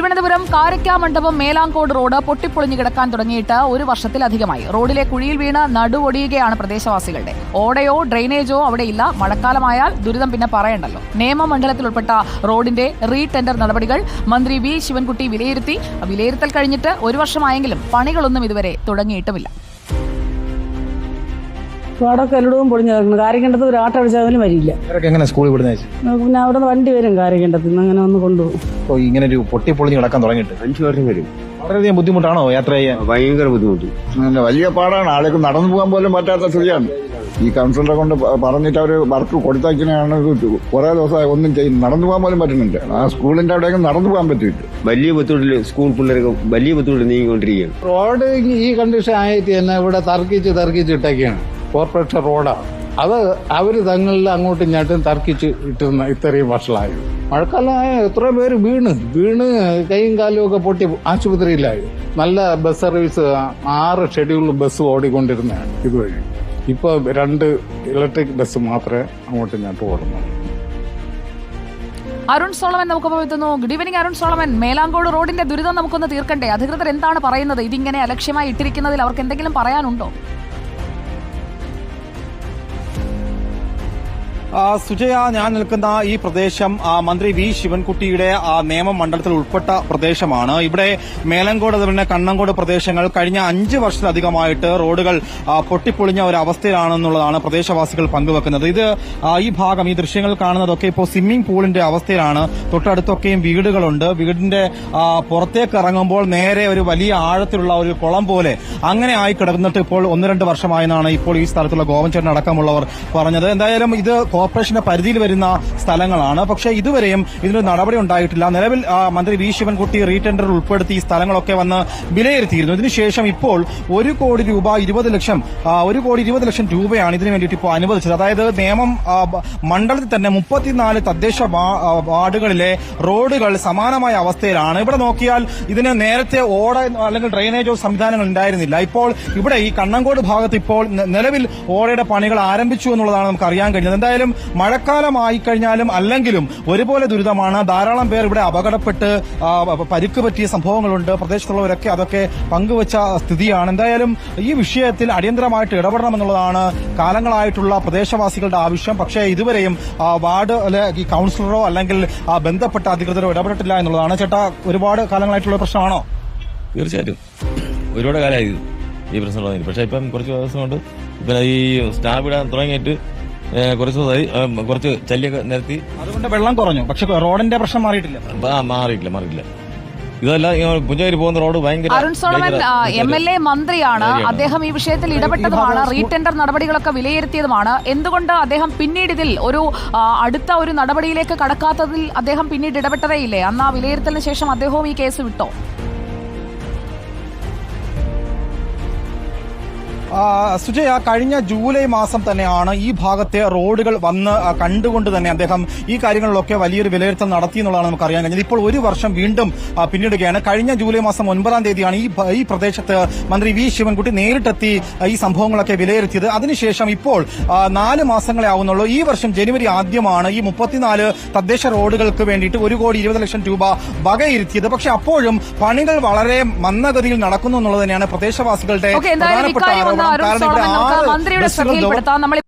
Thiruvananthapuram Karakkamandapam Melangode road പൊട്ടിപ്പൊളിഞ്ഞു കിടക്കാൻ തുടങ്ങിയിട്ട് ഒരു വർഷത്തിലധികമായി. റോഡിലെ കുഴിയിൽ വീണ് നടുവൊടിയുകയാണ് പ്രദേശവാസികളുടെ. ഓടയോ ഡ്രെയിനേജോ അവിടെയില്ല. മഴക്കാലമായാൽ ദുരിതം പിന്നെ പറയണ്ടല്ലോ. നിയമമണ്ഡലത്തിൽ ഉൾപ്പെട്ട റോഡിന്റെ റീടെൻഡർ നടപടികൾ മന്ത്രി വി. ശിവൻകുട്ടി വിലയിരുത്തി. വിലയിരുത്തൽ കഴിഞ്ഞിട്ട് ഒരു വർഷമായെങ്കിലും പണികളൊന്നും ഇതുവരെ തുടങ്ങിയിട്ടുമില്ല. പാടൊക്കെ എല്ലടവും പൊളിഞ്ഞു കിടക്കുന്നു കാര്യകണ്ടത്ത് ഒരു ആട്ടം അടിച്ചാലും വരില്ല എങ്ങനെ സ്കൂളിൽ വിടുന്ന പിന്നെ അവിടെ നിന്ന് വണ്ടി വരും കാര്യകണ്ടത്ത് നിന്ന് അങ്ങനെ ഒന്ന് കൊണ്ടുപോകും. ഇങ്ങനെ ഒരു പൊട്ടി പൊളിഞ്ഞ് കിടക്കാൻ തുടങ്ങിയിട്ട്? അഞ്ചു വർഷം വരും. വളരെയധികം ബുദ്ധിമുട്ടാണോ യാത്ര ചെയ്യാൻ? ഭയങ്കര ബുദ്ധിമുട്ട്. നല്ല വലിയ പാടാണ്. ആൾക്ക് നടന്നു പോകാൻ പോലും പറ്റാത്ത സ്ഥിതിയാണ്. ഈ കൗൺസിലറെ കൊണ്ട് പറഞ്ഞിട്ട് അവർ വർക്ക് കൊടുത്താക്കിനാണ് കുറെ ദിവസമായി ഒന്നും ചെയ്യും നടന്നു പോകാൻ പോലും പറ്റുന്നുണ്ട് ആ സ്കൂളിന്റെ അവിടെയൊക്കെ നടന്നു പോകാൻ പറ്റിയിട്ട് വലിയ ബുദ്ധിമുട്ടിൽ സ്കൂൾ പിള്ളേർക്ക് വലിയ ബുദ്ധിമുട്ട് നീങ്ങിക്കൊണ്ടിരിക്കുകയാണ്. റോഡ് ഈ കണ്ടീഷൻ ആയിട്ട് തന്നെ ഇവിടെ തർക്കിച്ച് തർക്കിച്ച് ഇട്ടൊക്കെയാണ് കോർപ്പറേഷൻ റോഡാണ് അത് അവർ തങ്ങളിൽ അങ്ങോട്ടും ഇങ്ങോട്ടും തർക്കിച്ച് ഇട്ടുന്ന ഇത്രയും വർഷമായി മഴക്കാലമായ എത്ര പേര് വീണ്. വീണ് കൈയും കാലും ഒക്കെ പൊട്ടി ആശുപത്രിയിലായി. നല്ല ബസ് സർവീസ് ആറ് ഷെഡ്യൂൾ ബസ് ഓടിക്കൊണ്ടിരുന്നതാണ് ഇതുവഴി. ഇപ്പോൾ രണ്ട് ഇലക്ട്രിക് ബസ് മാത്രമേ അങ്ങോട്ടും ഇങ്ങോട്ടും ഓടുന്നുള്ളൂ. അരുൺ സോളമൻ നമുക്കൊപ്പം എത്തുന്നു. Good evening Arun Solomon. Melangode റോഡിന്റെ ദുരിതം നമുക്കൊന്ന് തീർക്കണ്ടേ? അധികൃതർ എന്താണ് പറയുന്നത്? ഇതിങ്ങനെ അലക്ഷ്യമായി ഇട്ടിരിക്കുന്നതിൽ അവർക്ക് എന്തെങ്കിലും പറയാനുണ്ടോ? സുജയ ഞാൻ നിൽക്കുന്ന ഈ പ്രദേശം മന്ത്രി വി ശിവൻകുട്ടിയുടെ ആ, നിയമമണ്ഡലത്തിൽ ഉൾപ്പെട്ട പ്രദേശമാണ്. ഇവിടെ മേലങ്കോട് അതുപോലെ കണ്ണങ്കോട് പ്രദേശങ്ങൾ കഴിഞ്ഞ അഞ്ച് വർഷത്തിലധികമായിട്ട് റോഡുകൾ പൊട്ടിപ്പൊളിഞ്ഞ ഒരു അവസ്ഥയിലാണെന്നുള്ളതാണ് പ്രദേശവാസികൾ പങ്കുവെക്കുന്നത്. ഇത് ഈ ഭാഗം ഈ ദൃശ്യങ്ങൾ കാണുന്നതൊക്കെ ഇപ്പോൾ സ്വിമ്മിംഗ് പൂളിന്റെ അവസ്ഥയിലാണ്. തൊട്ടടുത്തൊക്കെയും വീടുകളുണ്ട്. വീടിന്റെ പുറത്തേക്ക് ഇറങ്ങുമ്പോൾ നേരെ ഒരു വലിയ ആഴത്തിലുള്ള ഒരു കുളം പോലെ അങ്ങനെ ആയി കിടന്നിട്ട് ഇപ്പോൾ ഒന്ന് രണ്ട് വർഷമായെന്നാണ് ഇപ്പോൾ ഈ സ്ഥലത്തുള്ള ഗോവൻചേട്ടൻ അടക്കമുള്ളവർ പറഞ്ഞത്. എന്തായാലും ഇത് കോർപ്പറേഷന്റെ പരിധിയിൽ വരുന്ന സ്ഥലങ്ങളാണ്. പക്ഷേ ഇതുവരെയും ഇതിനൊരു നടപടി ഉണ്ടായിട്ടില്ല. നിലവിൽ മന്ത്രി വി. ശിവൻകുട്ടി റീടെൻഡർ ഉൾപ്പെടുത്തി ഈ സ്ഥലങ്ങളൊക്കെ വന്ന് വിലയിരുത്തിയിരുന്നു. ഇതിനുശേഷം ഇപ്പോൾ ഒരു കോടി രൂപ ഇരുപത് ലക്ഷം ഒരു കോടി ഇരുപത് ലക്ഷം രൂപയാണ് ഇതിനു വേണ്ടിയിട്ട് ഇപ്പോൾ അനുവദിച്ചത്. അതായത് നിയമം മണ്ഡലത്തിൽ തന്നെ മുപ്പത്തിനാല് തദ്ദേശ വാർഡുകളിലെ റോഡുകൾ സമാനമായ അവസ്ഥയിലാണ്. ഇവിടെ നോക്കിയാൽ ഇതിന് നേരത്തെ ഓട അല്ലെങ്കിൽ ഡ്രെയിനേജോ സംവിധാനങ്ങൾ ഉണ്ടായിരുന്നില്ല. ഇപ്പോൾ ഇവിടെ ഈ കണ്ണങ്കോട് ഭാഗത്ത് ഇപ്പോൾ നിലവിൽ ഓടയുടെ പണികൾ ആരംഭിച്ചു എന്നുള്ളതാണ് നമുക്ക് അറിയാൻ കഴിഞ്ഞത്. എന്തായാലും മഴക്കാലമായി കഴിഞ്ഞാലും അല്ലെങ്കിലും ഒരുപോലെ ദുരിതമാണ്. ധാരാളം പേർ ഇവിടെ അപകടപ്പെട്ട് പരിക്ക് പറ്റിയ സംഭവങ്ങളുണ്ട്. പ്രദേശത്തുള്ളവരൊക്കെ അതൊക്കെ പങ്കുവച്ച സ്ഥിതിയാണ്. എന്തായാലും ഈ വിഷയത്തിൽ അടിയന്തരമായിട്ട് ഇടപെടണമെന്നുള്ളതാണ് കാലങ്ങളായിട്ടുള്ള പ്രദേശവാസികളുടെ ആവശ്യം. പക്ഷേ ഇതുവരെയും വാർഡ് ഈ കൌൺസിലറോ അല്ലെങ്കിൽ ബന്ധപ്പെട്ട അധികൃതരോ ഇടപെട്ടില്ല എന്നുള്ളതാണ്. ചേട്ടാ ഒരുപാട് കാലങ്ങളായിട്ടുള്ള പ്രശ്നമാണോ? തീർച്ചയായിട്ടും. ഒരുപാട് കാലമായി ഈ പ്രശ്നം പക്ഷേ ഇപ്പം കുറച്ച് ദിവസം കൊണ്ട് ഇപ്പം ഈ സ്റ്റാമ്പ് ഇടാൻ തുടങ്ങിയിട്ട് കുറച്ച് ദിവസമായി കുറച്ച് ചല്ലിയൊക്കെ നിരത്തി. അതുകൊണ്ട് വെള്ളം കുറഞ്ഞു. പക്ഷെ റോഡിന്റെ പ്രശ്നം മാറിയിട്ടില്ല. മാറിയിട്ടില്ല മാറിയിട്ടില്ല. മാറിയില്ല ഇതല്ല പുഞ്ചേരി പോകുന്ന റോഡ് ഭയങ്കര Arun Solomon M L A മന്ത്രിയാണ്. അദ്ദേഹം ഈ വിഷയത്തിൽ ഇടപെട്ടതുമാണ്. റീടെൻഡർ നടപടികളൊക്കെ വിലയിരുത്തിയതുമാണ്. എന്തുകൊണ്ട് അദ്ദേഹം പിന്നീട് ഇതിൽ ഒരു അടുത്ത ഒരു നടപടിയിലേക്ക് കടക്കാത്തതിൽ അദ്ദേഹം പിന്നീട് ഇടപെട്ടതേയില്ലേ? അന്ന് ആ വിലയിരുത്തലിന് ശേഷം അദ്ദേഹവും ഈ കേസ് വിട്ടോ? സുജയ കഴിഞ്ഞ ജൂലൈ മാസം തന്നെയാണ് ഈ ഭാഗത്തെ റോഡുകൾ വന്ന് കണ്ടുകൊണ്ട് തന്നെ അദ്ദേഹം ഈ കാര്യങ്ങളിലൊക്കെ വലിയൊരു വിലയിരുത്തൽ നടത്തി എന്നുള്ളതാണ് നമുക്ക് അറിയാൻ കഴിഞ്ഞത്. ഇപ്പോൾ ഒരു വർഷം വീണ്ടും പിന്നിടുകയാണ്. കഴിഞ്ഞ ജൂലൈ മാസം ഒൻപതാം തീയതിയാണ് ഈ ഈ പ്രദേശത്ത് മന്ത്രി വി. ശിവൻകുട്ടി നേരിട്ടെത്തി ഈ സംഭവങ്ങളൊക്കെ വിലയിരുത്തിയത്. അതിനുശേഷം ഇപ്പോൾ നാല് മാസങ്ങളെ ആവുന്നുള്ളൂ. ഈ വർഷം ജനുവരി ആദ്യമാണ് ഈ മുപ്പത്തിനാല് തദ്ദേശ റോഡുകൾക്ക് വേണ്ടിയിട്ട് ഒരു കോടി ഇരുപത് ലക്ഷം രൂപ വകയിരുത്തിയത്. പക്ഷെ അപ്പോഴും പണികൾ വളരെ മന്ദഗതിയിൽ നടക്കുന്നു എന്നുള്ളത് തന്നെയാണ് പ്രദേശവാസികളുടെ പ്രധാനപ്പെട്ട ആരോപണം അരുൺ സോളമൻ നമുക്ക് മന്ത്രിയുടെ ശ്രദ്ധയിൽപ്പെടുത്താം. നമ്മൾ